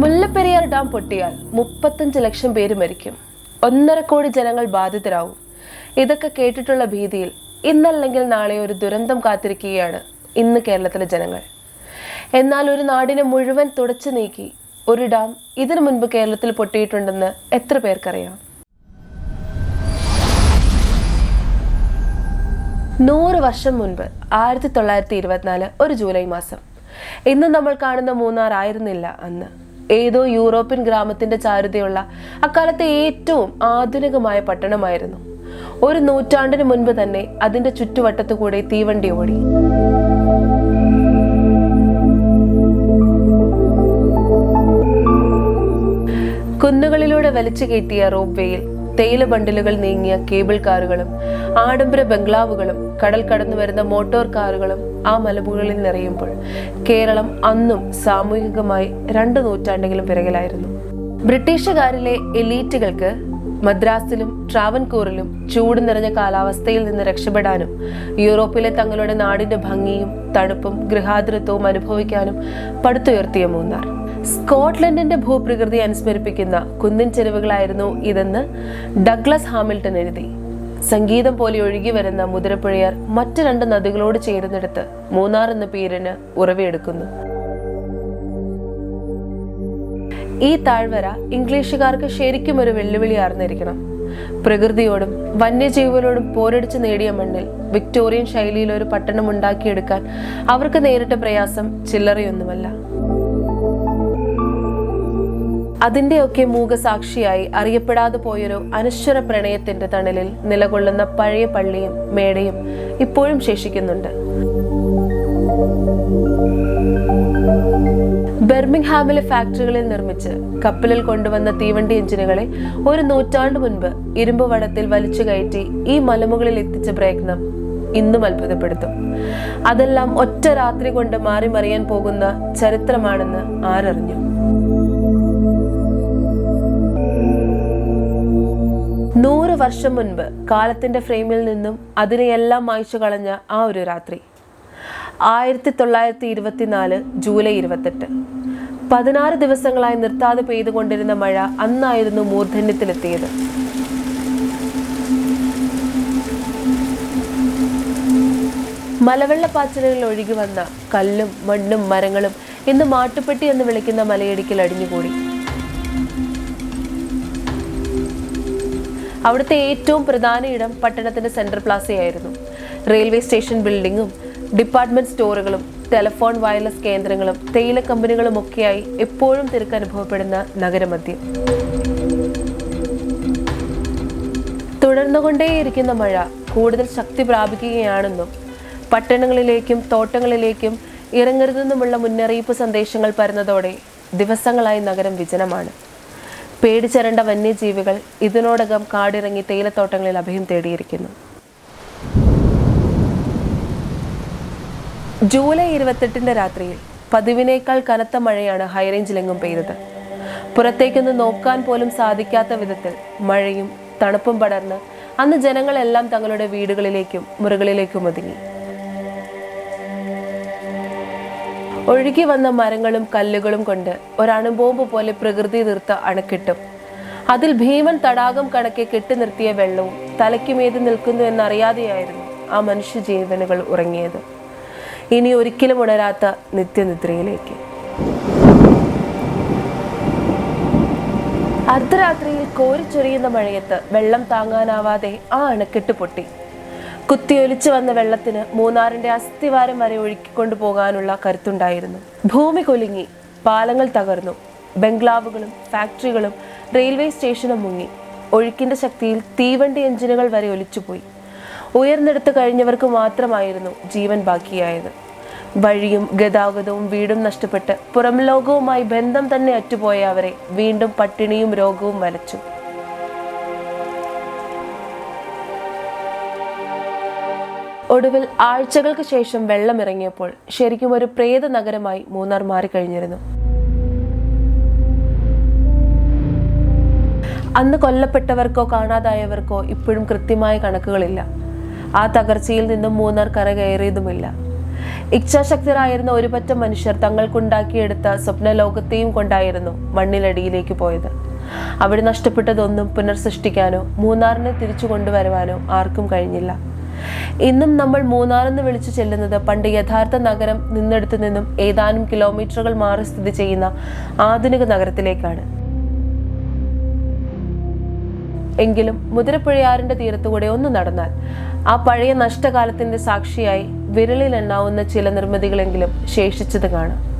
Mullaperiyar dam പൊട്ടിയാൽ മുപ്പത്തഞ്ച് ലക്ഷം പേര് മരിക്കും. ഒന്നര കോടി ജനങ്ങൾ ബാധിതരാകും ഇതൊക്കെ കേട്ടിട്ടുള്ള ഭീതിയിൽ ഇന്നല്ലെങ്കിൽ നാളെ ഒരു ദുരന്തം കാത്തിരിക്കുകയാണ് ഇന്ന് കേരളത്തിലെ ജനങ്ങൾ. എന്നാൽ ഒരു നാടിനെ മുഴുവൻ തുടച്ചു നീക്കി ഒരു ഡാം ഇതിനു മുൻപ് കേരളത്തിൽ പൊട്ടിയിട്ടുണ്ടെന്ന് എത്ര പേർക്കറിയാം? നൂറ് വർഷം മുൻപ് ആയിരത്തി തൊള്ളായിരത്തി ഇരുപത്തിനാല് ഒരു ജൂലൈ മാസം. ഇന്ന് നമ്മൾ കാണുന്ന മൂന്നാർ ആയിരുന്നില്ല അന്ന്. ഏതോ യൂറോപ്യൻ ഗ്രാമത്തിന്റെ ചാരുതയുള്ള അക്കാലത്തെ ഏറ്റവും ആധുനികമായ പട്ടണമായിരുന്നു. ഒരു നൂറ്റാണ്ടിന് മുൻപ് തന്നെ അതിന്റെ ചുറ്റുവട്ടത്തു കൂടെ തീവണ്ടി ഓടി. കുന്നുകളിലൂടെ വലിച്ചു കയറ്റിയ റോപ്പ് വേയിൽ തേയില ബണ്ടിലുകൾ നീങ്ങിയ കേബിൾ കാറുകളും ആഡംബര ബംഗ്ലാവുകളും കടൽ കടന്നു വരുന്ന മോട്ടോർ കാറുകളും ആ മലമുകളിൽ നിറയുമ്പോൾ കേരളം അന്നും സാമൂഹികമായി രണ്ട് നൂറ്റാണ്ടെങ്കിലും പിറകിലായിരുന്നു. ബ്രിട്ടീഷുകാരിലെ എലീറ്റുകൾക്ക് മദ്രാസിലും ട്രാവൻകൂറിലും ചൂട് നിറഞ്ഞ കാലാവസ്ഥയിൽ നിന്ന് രക്ഷപ്പെടാനും യൂറോപ്പിലെ തങ്ങളുടെ നാടിന്റെ ഭംഗിയും തണുപ്പും ഗൃഹാതുരത്വവും അനുഭവിക്കാനും പടുത്തുയർത്തിയ മൂന്നാർ. സ്കോട്ട്ലൻഡിന്റെ ഭൂപ്രകൃതി അനുസ്മരിപ്പിക്കുന്ന കുന്നിൻ ചെരുവുകളായിരുന്നു ഇതെന്ന് ഡഗ്ലസ് ഹാമിൽട്ടൺ എഴുതി. സംഗീതം പോലെ ഒഴുകി വരുന്ന മുതിരപ്പുഴയാർ മറ്റു രണ്ട് നദികളോട് ചേരുന്നിടത്ത് മൂന്നാർ എന്ന പേരിന് ഉറവയെടുക്കുന്നു. ഈ താഴ്വര ഇംഗ്ലീഷുകാർക്ക് ശരിക്കും ഒരു വെല്ലുവിളി ആർന്നിരിക്കണം. പ്രകൃതിയോടും വന്യജീവികളോടും പോരടിച്ച് നേടിയ മണ്ണിൽ വിക്ടോറിയൻ ശൈലിയിൽ ഒരു പട്ടണം ഉണ്ടാക്കിയെടുക്കാൻ അവർക്ക് നേരിട്ട പ്രയാസം ചില്ലറയൊന്നുമല്ല. അതിന്റെയൊക്കെ മൂകസാക്ഷിയായി അറിയപ്പെടാതെ പോയൊരു അനശ്വര പ്രണയത്തിന്റെ തണലിൽ നിലകൊള്ളുന്ന പഴയ പള്ളിയും മേടയും ഇപ്പോഴും ശേഷിക്കുന്നുണ്ട്. ബെർമിംഗ്ഹാമിലെ ഫാക്ടറികളിൽ നിർമ്മിച്ച് കപ്പലിൽ കൊണ്ടുവന്ന തീവണ്ടി എഞ്ചിനുകളെ ഒരു നൂറ്റാണ്ട് മുൻപ് ഇരുമ്പ് വടത്തിൽ വലിച്ചു കയറ്റി ഈ മലമുകളിൽ എത്തിച്ച പ്രയത്നം ഇന്നും അത്ഭുതപ്പെടുത്തും. അതെല്ലാം ഒറ്റ രാത്രി കൊണ്ട് മാറി മറിയാൻ പോകുന്ന ചരിത്രമാണെന്ന് ആരറിഞ്ഞു. നൂറ് വർഷം മുൻപ് കാലത്തിന്റെ ഫ്രെയിമിൽ നിന്നും അതിനെയെല്ലാം മായ്ച്ചു കളഞ്ഞ ആ ഒരു രാത്രി. ആയിരത്തി തൊള്ളായിരത്തി ഇരുപത്തിനാല് ജൂലൈ ഇരുപത്തെട്ട്. പതിനാറ് ദിവസങ്ങളായി നിർത്താതെ പെയ്തുകൊണ്ടിരുന്ന മഴ അന്നായിരുന്നു മൂർധന്യത്തിലെത്തിയത്. മലവെള്ളപ്പാച്ചിലുകളിൽ ഒഴുകി വന്ന കല്ലും മണ്ണും മരങ്ങളും ഇന്ന് മാട്ടുപ്പെട്ടി എന്ന് വിളിക്കുന്ന മലയിടുക്കിൽ അടിഞ്ഞുകൂടി. അവിടുത്തെ ഏറ്റവും പ്രധാന ഇടം പട്ടണത്തിന്റെ സെൻട്രൽ പ്ലാസയായിരുന്നു റെയിൽവേ സ്റ്റേഷൻ ബിൽഡിങ്ങും ഡിപ്പാർട്ട്മെന്റ് സ്റ്റോറുകളും ടെലിഫോൺ വയർലെസ് കേന്ദ്രങ്ങളും തേയില കമ്പനികളും ഒക്കെയായി എപ്പോഴും തിരക്ക് അനുഭവപ്പെടുന്ന നഗരമധ്യം. തുടർന്നുകൊണ്ടേയിരിക്കുന്ന മഴ കൂടുതൽ ശക്തി പ്രാപിക്കുകയാണെന്നും പട്ടണങ്ങളിലേക്കും തോട്ടങ്ങളിലേക്കും ഇറങ്ങരുതെന്നുമുള്ള മുന്നറിയിപ്പ് സന്ദേശങ്ങൾ പരന്നതോടെ ദിവസങ്ങളായി നഗരം വിജനമാണ്. പേടിച്ചരണ്ട വന്യജീവികൾ ഇതിനോടകം കാടിറങ്ങി തേയിലത്തോട്ടങ്ങളിൽ അഭയം തേടിയിരിക്കുന്നു. ജൂലൈ ഇരുപത്തെട്ടിന്റെ രാത്രിയിൽ പതിവിനേക്കാൾ കനത്ത മഴയാണ് ഹൈറേഞ്ചിലെങ്ങും പെയ്തത്. പുറത്തേക്കൊന്ന് നോക്കാൻ പോലും സാധിക്കാത്ത വിധത്തിൽ മഴയും തണുപ്പും പടർന്ന് അന്ന് ജനങ്ങളെല്ലാം തങ്ങളുടെ വീടുകളിലേക്കും മുറികളിലേക്കും ഒതുങ്ങി. ഒഴുകി വന്ന മരങ്ങളും കല്ലുകളും കൊണ്ട് ഒരണുബോംബ് പോലെ പ്രകൃതി നിർത്ത അണക്കെട്ടും. അതിൽ ഭീമൻ തടാകം കണക്കെ കെട്ടി നിർത്തിയ വെള്ളവും തലയ്ക്കുമേത് നിൽക്കുന്നു എന്നറിയാതെയായിരുന്നു ആ മനുഷ്യ ജീവനുകൾ ഉറങ്ങിയത്. ഇനി ഒരിക്കലും ഉണരാത്ത നിത്യനിദ്രയിലേക്ക്. അർദ്ധരാത്രിയിൽ കോരിച്ചൊരിയുന്ന മഴയത്ത് വെള്ളം താങ്ങാനാവാതെ ആ അണക്കെട്ട് പൊട്ടി. കുത്തിയൊലിച്ചു വന്ന വെള്ളത്തിന് മൂന്നാറിന്റെ അസ്ഥിവാരം വരെ ഒഴുക്കിക്കൊണ്ടു പോകാനുള്ള കരുത്തുണ്ടായിരുന്നു. ഭൂമി കുലുങ്ങി പാലങ്ങൾ തകർന്നു ബംഗ്ലാവുകളും ഫാക്ടറികളും റെയിൽവേ സ്റ്റേഷനും മുങ്ങി. ഒഴുക്കിന്റെ ശക്തിയിൽ തീവണ്ടി എഞ്ചിനുകൾ വരെ ഒലിച്ചുപോയി. ഉയർന്നെടുത്ത് കഴിഞ്ഞവർക്ക് മാത്രമായിരുന്നു ജീവൻ ബാക്കിയായത്. വഴിയും ഗതാഗതവും വീടും നഷ്ടപ്പെട്ട് പുറം ലോകവുമായി ബന്ധം തന്നെ അറ്റുപോയ അവരെ വീണ്ടും പട്ടിണിയും രോഗവും വലച്ചു. ഒടുവിൽ ആഴ്ചകൾക്ക് ശേഷം വെള്ളം ഇറങ്ങിയപ്പോൾ ശരിക്കും ഒരു പ്രേത നഗരമായി മൂന്നാർ മാറിക്കഴിഞ്ഞിരുന്നു. അന്ന് കൊല്ലപ്പെട്ടവർക്കോ കാണാതായവർക്കോ ഇപ്പോഴും കൃത്യമായ കണക്കുകളില്ല. ആ തകർച്ചയിൽ നിന്നും മൂന്നാർ കരകയറിയതുമില്ല ഇച്ഛാശക്തരായിരുന്ന ഒരുപറ്റം മനുഷ്യർ തങ്ങൾക്കുണ്ടാക്കിയെടുത്ത സ്വപ്നലോകത്തെയും കൊണ്ടായിരുന്നു മണ്ണിലടിയിലേക്ക് പോയത്. അവിടെ നഷ്ടപ്പെട്ടതൊന്നും പുനർസൃഷ്ടിക്കാനോ മൂന്നാറിനെ തിരിച്ചു കൊണ്ടുവരുവാനോ ആർക്കും കഴിഞ്ഞില്ല. ഇന്നും നമ്മൾ മൂന്നാറെന്ന് വിളിച്ചു ചെല്ലുന്നത് പണ്ട് യഥാർത്ഥ നഗരം നിന്നെടുത്തു നിന്നും ഏതാനും കിലോമീറ്ററുകൾ മാറി സ്ഥിതി ചെയ്യുന്ന ആധുനിക നഗരത്തിലേക്കാണ്. എങ്കിലും മുതിരപ്പുഴയാറിന്റെ തീരത്തുകൂടെ ഒന്ന് നടന്നാൽ ആ പഴയ നഷ്ടകാലത്തിന്റെ സാക്ഷിയായി വിരലിൽ എണ്ണാവുന്ന ചില നിർമ്മിതികളെങ്കിലും ശേഷിച്ചത് കാണാം.